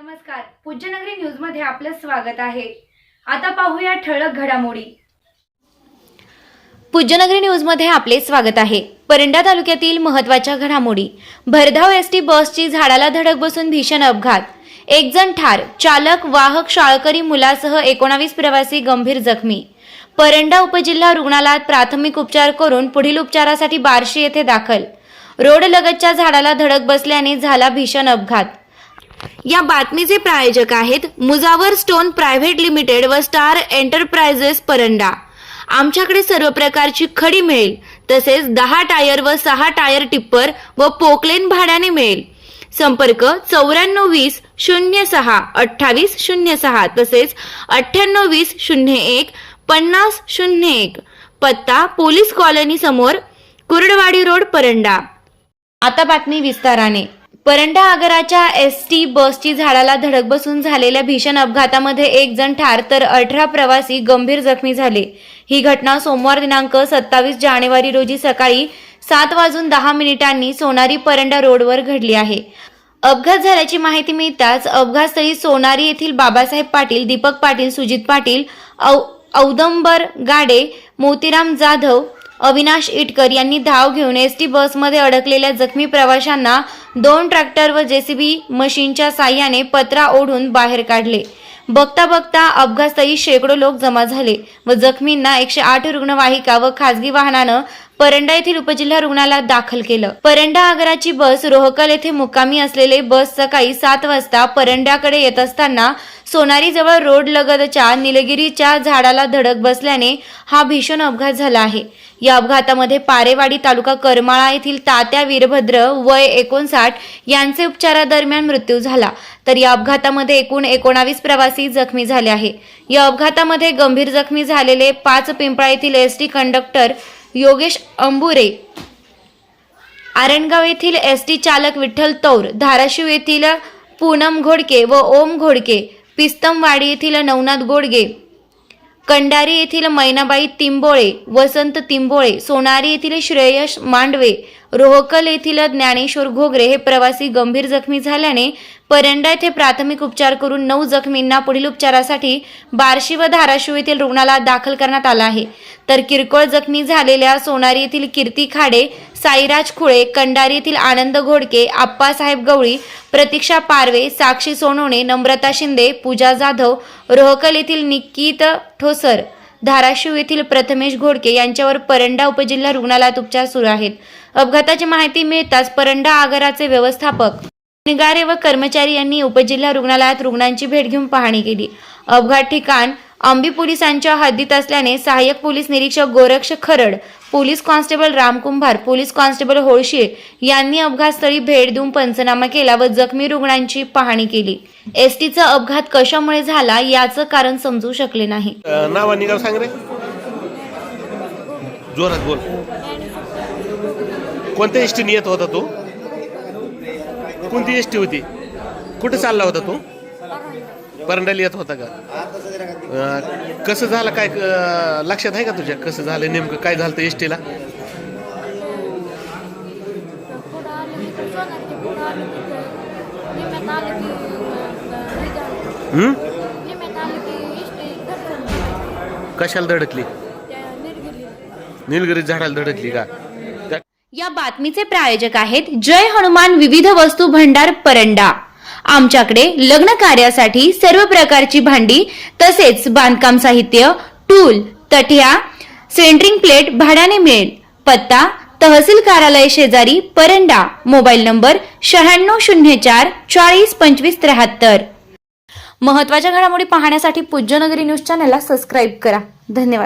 नमस्कार. पूज्यनगरी न्यूजमध्ये आपलं स्वागत आहे. आता पाहूया ठळक घडामोडी. पूज्यनगरी न्यूजमध्ये आपले स्वागत आहे. परंडा तालुक्यातील महत्त्वाच्या घडामोडी. भरधाव एस टी बसची झाडाला धडक बसून भीषण अपघात. एक जण ठार चालक वाहक शाळकरी मुलासह एकोणावीस प्रवासी गंभीर जखमी. परंडा उपजिल्हा रुग्णालयात प्राथमिक उपचार करून पुढील उपचारासाठी बार्शी येथे दाखल. रोड लगतच्या झाडाला धडक बसल्याने झाला भीषण अपघात. या बातमीचे प्रायोजक आहेत मुजावर स्टोन प्रायव्हेट लिमिटेड व स्टार एंटरप्राइजेस परंडा. आमच्याकडे सर्व प्रकारची खडी मिळेल तसेच दहा टायर व सहा टायर टिप्पर व पोकलेन भाड्याने मिळेल. संपर्क चौऱ्याण्णव वीस शून्य सहा अठ्ठावीस शून्य सहा तसेच अठ्ठ्याण्णव वीस शून्य एक पन्नास शून्य एक. पत्ता पोलीस कॉलनी समोर कुर्डवाडी रोड परंडा. आता बातमी विस्ताराने. परंडा आगाराच्या एस टी बसची झाडाला धडक बसून झालेल्या भीषण अपघातामध्ये एक जण ठार तर अठरा प्रवासी गंभीर जखमी झाले. ही घटना सोमवार दिनांक सत्तावीस जानेवारी रोजी सकाळी सात वाजून दहा मिनिटांनी सोनारी परंडा रोडवर घडली आहे. अपघात झाल्याची माहिती मिळताच अपघातस्थळी सोनारी येथील बाबासाहेब पाटील दीपक पाटील सुजित पाटील औ औदंबर गाडे मोतीराम जाधव अविनाश इटकर यांनी धाव घेऊन एस टी बसमध्ये अडकलेल्या जखमी प्रवाशांना दोन ट्रॅक्टर व जेसीबी मशीनच्या साह्याने पत्रा ओढून बाहेर काढले. बघता बघता अपघातस्थळी शेकडो लोक जमा झाले व जखमींना एकशे आठ रुग्णवाहिका व खासगी वाहनानं परंडा येथील उपजिल्हा रुग्णालयात दाखल केलं. परंडा आगाराची बस रोहकल येथे मुक्कामी असलेले बस सकाळी सात वाजता परंड्याकडे येत असताना सोनारी जवळ रोड लगतच्या निलगिरीच्या झाडाला धडक बसल्याने हा भीषण अपघात झाला आहे. या अपघातामध्ये पारेवाडी तालुका करमाळा येथील तात्या वीरभद्र वय एकोणसाठ यांचे उपचारादरम्यान मृत्यू झाला. तर या अपघातामध्ये एकूण एकोणावीस प्रवासी जखमी झाले आहे. या अपघातामध्ये गंभीर जखमी झालेले पाच पिंपळा येथील S T conductor Yogesh Ambure. Arangaon येथील एस टी चालक विठ्ठल तौर धाराशिव येथील पूनम घोडके व ओम घोडके पिस्तमवाडी येथील नवनाथ गोडगे कंडारी येथील मैनाबाई तिंबोळे वसंत तिंबोळे सोनारी येथील श्रेयश मांडवे रोहकल येथील ज्ञानेश्वर घोगरे हे प्रवासी गंभीर जखमी झाल्याने परंडा येथे प्राथमिक उपचार करून नऊ जखमींना पुढील उपचारासाठी बार्शी व धाराशिव येथील रुग्णालयात दाखल करण्यात आला आहे. तर किरकोळ जखमी झालेल्या सोनारी येथील कीर्ती खाडे साईराज खुळे कंडारी येथील आनंद घोडके आप्पासाहेब गवळी प्रतीक्षा पारवे साक्षी सोनवणे नम्रता शिंदे पूजा जाधव रोहकल येथील निकित ठोसर धाराशिव येथील प्रथमेश घोडके यांच्यावर परंडा उपजिल्हा रुग्णालयात उपचार सुरू आहेत. अपघाताची माहिती मिळताच परंडा आगाराचे व्यवस्थापक निगारे व कर्मचारी यांनी उपजिल्हा रुग्णालयात रुग्णांची भेट घेऊन पाहणी केली. अपघात ठिकाण आंबी पोलिसांच्या हद्दीत असल्याने सहाय्यक पोलीस निरीक्षक Goraksh Kharad police constable Ramkumbhar police constable Holshil यांनी अपघातस्थळी भेट देऊन पंचनामा केला व जखमी रुग्णांची पाहणी केली. एसटीचा अपघात कशामुळे झाला याचं कारण समजू शकले नाही. नाव आणि गाव सांग रे. जोरात बोल. कोणत्या एसटीने येत होता तू? कोणती एसटी होती? कुठे चालला होता तू? परंडाला येत होता का? अ, कसं झालं काय अ, लक्षात आहे का तुझ्या? कसं झालं नेमकं काय झालं एसटीला पुढं आलं की तू सोनार की पुढं आलं तिथं निम्यात आलं की अं, हे झालं. निम्यात आलं की इष्टी धडकन कशाला धडकली? त्या निर्गिली निलगिरी झाडाला धडकली का का- या बातमीचे प्रायोजक आहेत जय हनुमान विविध वस्तू भंडार परंडा. आमच्याकडे लग्न कार्यासाठी सर्व प्रकारची भांडी तसेच बांधकाम साहित्य टूल तठ्या सेंटरिंग प्लेट भाड्याने मिळेल. पत्ता तहसील कार्यालय शेजारी परंडा मोबाईल नंबर शहाण्णव शून्य चार चाळीस पंचवीस त्र्याहत्तर. महत्त्वाच्या घडामोडी पाहण्यासाठी पूज्यनगरी न्यूज चॅनलला सबस्क्राईब करा. धन्यवाद.